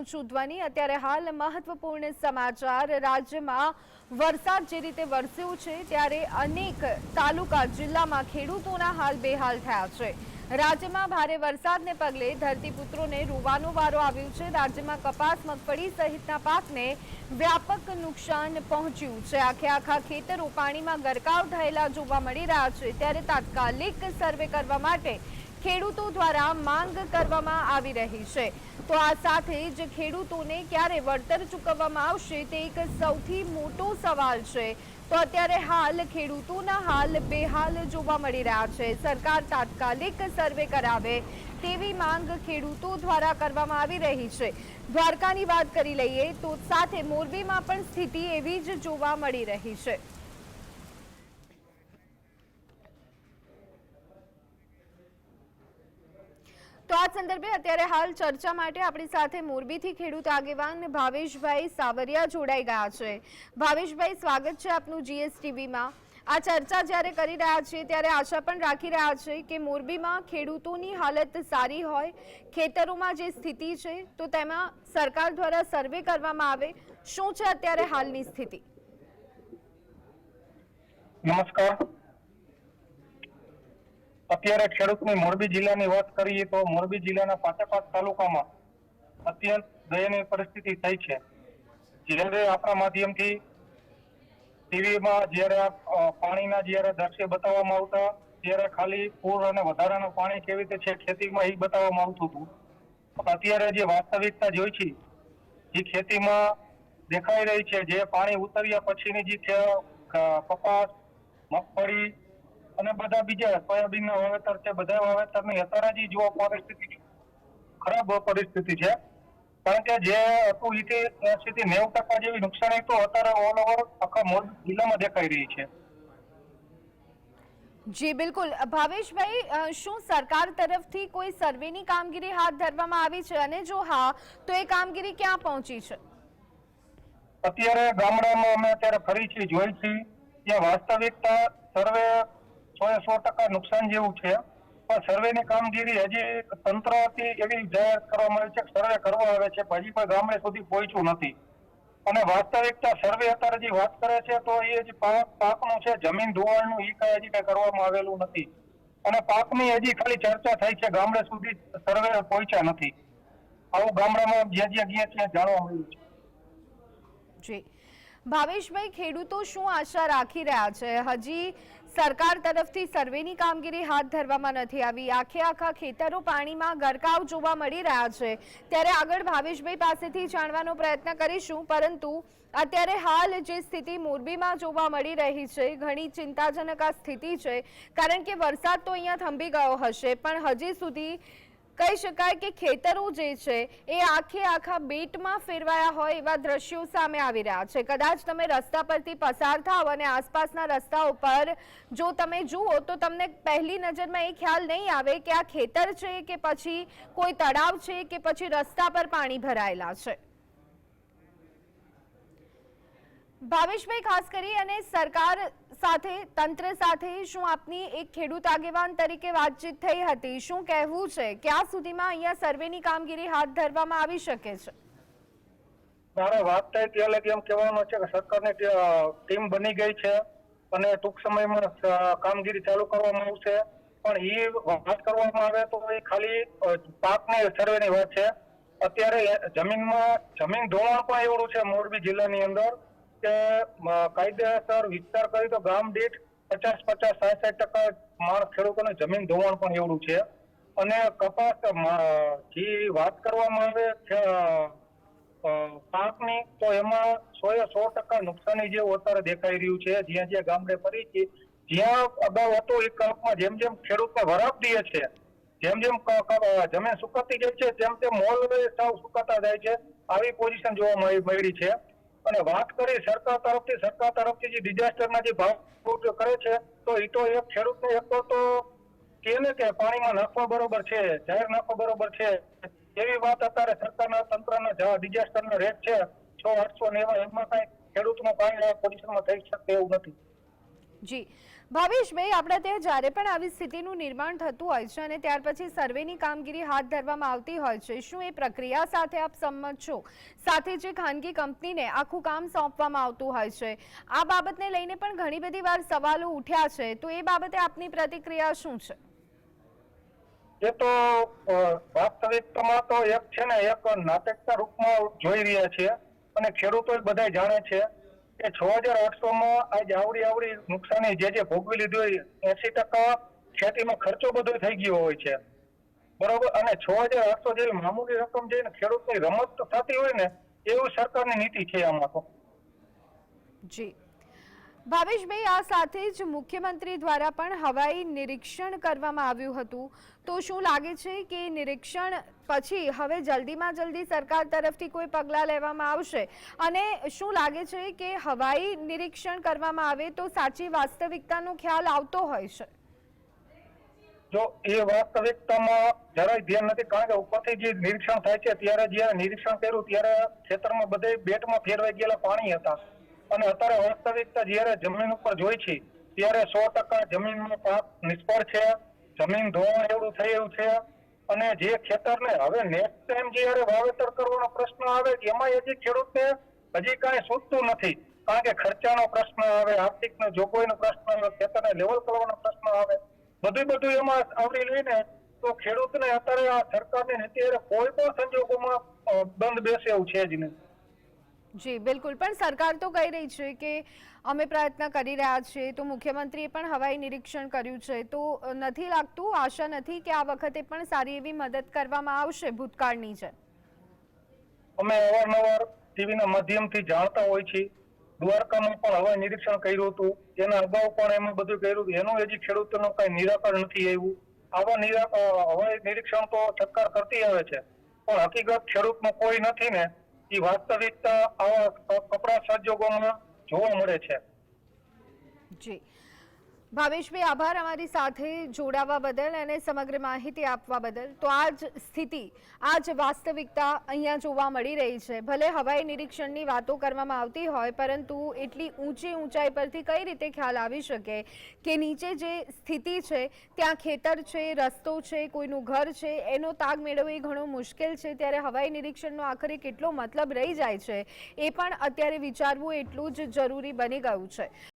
ઊંચું ધ્વનિ. અત્યારે હાલ મહત્વપૂર્ણ સમાચાર. રાજ્યમાં વરસાદ જે રીતે વરસ્યો છે, ત્યારે અનેક તાલુકા, જિલ્લામાં ખેડૂતોના હાલ બેહાલ થયા છે. રાજ્યમાં ભારે વરસાદને પગલે ધરતીપુત્રોને રોવાનો વારો આવ્યો છે. રાજ્યમાં કપાસ, મગફળી સહિતના પાકને વ્યાપક નુકસાન પહોંચ્યું છે. આખે આખા ખેતરો પાણીમાં ગરકાવ થયેલા જોવા મળી રહ્યા છે. ત્યારે તાત્કાલિક સર્વે કરવા માટે ખેડૂતો દ્વારા માંગ કરવામાં આવી રહી છે. તો આ સાથે જ ખેડૂતોને ક્યારે વળતર ચૂકવવામાં આવશે તે એક સૌથી મોટો સવાલ છે. તો અત્યારે હાલ ખેડૂતોના હાલ બેહાલ જોવા મળી રહ્યા છે. સરકાર તાત્કાલિક સર્વે કરાવે તેવી માંગ ખેડૂતો દ્વારા કરવામાં આવી રહી છે. દ્વારકાની વાત કરી લઈએ તો સાથે મોરબીમાં પણ સ્થિતિ એવી જ જોવા મળી રહી છે. તો આ સંદર્ભે અત્યારે હાલ ચર્ચા માટે આપણી સાથે મોરબીથી ખેડૂત આગેવાન ભાવેશભાઈ સાવરિયા જોડાઈ ગયા છે. ભાવેશભાઈ, સ્વાગત છે આપનું જીએસટીવીમાં. આ ચર્ચા જ્યારે કરી રહ્યા છીએ ત્યારે આશા પણ રાખી રહ્યા છે કે મોરબીમાં ખેડૂતોની હાલત સારી હોય, ખેતરોમાં જે સ્થિતિ છે, તો તેમાં સરકાર દ્વારા સર્વે કરવામાં આવે. શું છે અત્યારે હાલની સ્થિતિ? નમસ્કાર. અત્યારે ખેડૂતની મોરબી જિલ્લાની વાત કરીએ તો મોરબી જિલ્લાના પાંચ તાલુકામાં અત્યંત દયનીય પરિસ્થિતિ થઈ છે. જ્યારે આપણા માધ્યમથી ટીવીમાં જ્યારે પાણીના જ્યારે દ્રશ્ય બતાવવામાં આવતા, ત્યારે ખાલી પૂર અને વધારાનું પાણી કેવી રીતે છે ખેતીમાં એ બતાવવામાં આવતું હતું. અત્યારે જે વાસ્તવિકતા જોઈ છે જે ખેતીમાં દેખાઈ રહી છે. જે પાણી ઉતર્યા પછીની જે કપાસ, મગફળી અને બધા બીજા સોયાબીનના વાવેતર છે બધા વાવેતરની હતારાજી જુઓ પરિસ્થિતિ ખરાબ પરિસ્થિતિ છે. કારણ કે જે હતું એ સ્થિતિ નેવું ટકા જેવી નુકસાની તો અત્યારે ઓલ ઓવર આખા મોરબી જિલ્લામાં દેખાઈ રહી છે. જી બિલકુલ. ભાવેશભાઈ શું સરકાર તરફથી કોઈ સર્વેની કામગીરી હાથ ધરવામાં આવી છે? અને જો હા તો એ કામગીરી ક્યાં પહોંચી છે? અત્યારે ગામડામાં અમે અત્યારે ફરી છીએ જોઈ છીએ. ત્યાં વાસ્તવિકતા સર્વે સો ટકા નુકસાન જેવું છે. પણ સર્વેની કામગીરી હજી તંત્રથી એવી જાહેર કરવામાં આવી છે સર્વે કરવો આવે છે હજી પણ ગામડે સુધી પહોંચ્યું નથી. અને વાસ્તવિકતા સર્વે અત્યારે જે વાત કરે છે તો એ જે પાક, પાકનું છે, જમીન ધોવાણનું એ કઈ હજી કઈ કરવામાં આવેલું નથી. અને પાકની હજી ખાલી ચર્ચા થઈ છે, ગામડે સુધી સર્વે પહોંચ્યા નથી. આવું ગામડામાં જ્યાં જ્યાં ગયા ત્યાં જાણવા મળ્યું છે. ભાવેશભાઈ, ખેડૂતો શું આશા રાખી રહ્યા છે? હજી સરકાર તરફથી સર્વેની કામગીરી હાથ ધરવામાં નથી આવી. આખે આખા ખેતરો પાણીમાં ગરકાવ જોવા મળી રહ્યા છે. ત્યારે આગળ ભાવેશભાઈ પાસેથી જાણવાનો પ્રયત્ન કરીશું, પરંતુ અત્યારે હાલ જે સ્થિતિ મોરબીમાં જોવા મળી રહી છે, ઘણી ચિંતાજનક આ સ્થિતિ છે. કારણ કે વરસાદ તો અહીંયા થંભી ગયો હશે, પણ હજી સુધી કહી શકાય કે ખેતરો જે છે, એ આખે આખા બેટમાં ફેરવાયા હોય એવા દ્રશ્યો સામે આવી રહ્યા છે. કદાચ તમે રસ્તા પરથી પસાર થાવ અને આસપાસના રસ્તા ઉપર જો તમે જુઓ તો તમને પહેલી નજરમાં એ ખ્યાલ નહીં આવે કે આ ખેતર છે કે પછી કોઈ તળાવ છે કે પછી રસ્તા પર પાણી ભરાયેલા છે. ભાવેશભાઈ, ખાસ કરી અને સરકાર સાથે, તંત્ર સાથે શું આપની એક ખેડૂત આગેવાન તરીકે વાતચીત થઈ હતી? શું કહેવું છે? ક્યાં સુધીમાં અહીંયા સર્વેની કામગીરી હાથ ધરવામાં આવી શકે છે? મારે વાત થઈ ત્યાં લગી એમ કહેવાનું છે કે સરકારની ટીમ બની ગઈ છે અને ટૂંક સમયમાં કામગીરી ચાલુ કરવામાં આવશે. પણ એ વાત કરવામાં આવે તો એ ખાલી પાકની સર્વેની વાત છે. અત્યારે જમીનમાં, જમીન ધોવાણ પણ એવડું છે મોરબી જિલ્લાની અંદર. કે કાયદેસર વિસ્તાર કરી તો ગામ દીઠ પચાસ પચાસ સાઠ સાઠ ટકા માણસ ખેડૂતોને જમીન ધોવાણ પણ એવડું છે. અને કપાસ જે વાત કરવામાં આવે પાકની, તો એમાં સો એ સો ટકા નુકસાની જે અત્યારે દેખાઈ રહ્યું છે, જ્યાં જ્યાં ગામડે ફરી છે, જ્યાં અગાઉ હતું એ કલ્પમાં જેમ જેમ ખેડૂતને વરાપ દે છે, જેમ જેમ જમીન સુકાતી જાય છે, તેમ તેમ મોલ સાવ સુકાતા જાય છે, આવી પોઝિશન જોવા મળી છે. અને વાત કરી સરકાર તરફથી સરકાર તરફથી જે ડિઝાસ્ટરના જે ભાવ કરે છે, તો એ તો એક ખેડૂતને એક તો કે ને કે પાણીમાં નાખવા બરોબર છે જાહેર નાખવા બરોબર છે. એવી વાત અત્યારે સરકારના તંત્રના ડિઝાસ્ટરના રેટ છે, છ, આઠસો નેવા એમાં કઈ ખેડૂતનું પાણી પોઝિશનમાં થઈ શકે એવું નથી. જી. ભાવેશભાઈ આપણે ત્યાં જ્યારે પણ આવી સ્થિતિનું નિર્માણ થતું હોય છે અને ત્યાર પછી સર્વેની કામગીરી હાથ ધરવામાં આવતી હોય છે, શું એ પ્રક્રિયા સાથે આપ સંમત છો? સાથે જે ખાનગી કંપનીને આખું કામ સોંપવામાં આવતું હોય છે. આ બાબતને લઈને પણ ઘણી બધી વાર સવાલો ઉઠ્યા છે. તો એ બાબતે આપની પ્રતિક્રિયા શું છે? એ તો વાસ્તવિકતામાં તો એક છે ને, એક નાટકના રૂપમાં જોઈ રહ્યા છે અને ખેડૂતો બધા જાણે છે કે છ હજાર આઠસો માં આજ આવડી આવડી નુકસાની જે જે ભોગવી લીધી હોય એસી ટકા ખેતીમાં ખર્ચો બધો થઈ ગયો હોય છે. બરોબર? અને છ હજાર આઠસો જેવી મામૂલી રકમ જે ખેડૂતની રમત થતી હોય ને, એવું સરકારની નીતિ છે આમાં તો. જી. ભાવેશભાઈ આ સાથે જ મુખ્યમંત્રી દ્વારા પણ હવાઈ નિરીક્ષણ કરવામાં આવ્યું હતું. તો શું લાગે છે કે નિરીક્ષણ પછી હવે જલ્દીમાં જલ્દી સરકાર તરફથી કોઈ પગલાં લેવામાં આવશે? અને શું લાગે છે કે હવાઈ નિરીક્ષણ કરવામાં આવે તો સાચી વાસ્તવિકતાનો ખ્યાલ આવતો હોય છે? જો એ વાસ્તવિકતામાં જરાય ધ્યાન નથી, કારણ કે ઉપરથી જે નિરીક્ષણ થાય છે, ત્યારે જ્યારે નિરીક્ષણ કર્યું, ત્યારે ખેતરમાં બધે બેટમાં ફેરવાઈ ગયેલા પાણી હતા. અને અત્યારે વાસ્તવિકતા જ્યારે જમીન ઉપર જોઈ છે, ત્યારે સો ટકા જમીનનો પાક નિષ્ફળ છે, જમીન ધોવાણ એવું થયું છે. અને જે ખેતરને હવે નેક્સ્ટ ટાઈમ જયારે વાવેતર કરવાનો પ્રશ્ન આવે, એમાં હજી ખેડૂતને હજી કાંઈ સૂચતું નથી. કારણ કે ખર્ચાનો પ્રશ્ન આવે આર્થિક જોગવાઈનો પ્રશ્ન આવે, ખેતરને લેવલ કરવાનો પ્રશ્ન આવે. બધું બધું એમાં આવરી લઈને તો ખેડૂતને અત્યારે આ સરકારની નીતિ કોઈ પણ સંજોગોમાં બંધ બેસે એવું છે જ નહીં. જી, બિલકુલ. પણ સરકાર તો કહી રહી છે કે અમે પ્રયત્ન કરી રહ્યા છીએ તો મુખ્યમંત્રીએ પણ હવાઈ નિરીક્ષણ કર્યું છે. તો નથી લાગતું, આશા નથી કે આ વખતે પણ સારી એવી મદદ કરવામાં આવશે ભૂતકાળની છે અમે અવારનવાર ટીવીના માધ્યમથી જાણતા હોય છીએ. દ્વારકામાં પણ હવાઈ નિરીક્ષણ કર્યું હતું. એના અગાઉ પણ એમાં બધું કર્યું એનું હજી ખેડૂતોનું કઈ નિરાકરણ નથી આવ્યું. આવા નિરા હવાઈ નિરીક્ષણ તો સરકાર કરતી આવે છે. પણ હકીકત ખેડૂતમાં કોઈ નથી ને એ વાસ્તવિકતા આવા કપડા સંજોગોમાં જોવા મળે છે. જી. ભાવેશભાઈ આભાર અમારી સાથે જોડાવા બદલ અને સમગ્ર માહિતી આપવા બદલ. તો આ જ સ્થિતિ આ જ વાસ્તવિકતા અહીંયા જોવા મળી રહી છે. ભલે હવાઈ નિરીક્ષણની વાતો કરવામાં આવતી હોય, પરંતુ એટલી ઊંચી ઊંચાઈ પરથી કઈ રીતે ખ્યાલ આવી શકે? કે નીચે જે સ્થિતિ છે, ત્યાં ખેતર છે, રસ્તો છે, કોઈનું ઘર છે, એનો તાગ મેળવવો એ ઘણો મુશ્કેલ છે. ત્યારે હવાઈ નિરીક્ષણનો આખરે કેટલો મતલબ રહી જાય છે, એ પણ અત્યારે વિચારવું એટલું જ જરૂરી બની ગયું છે.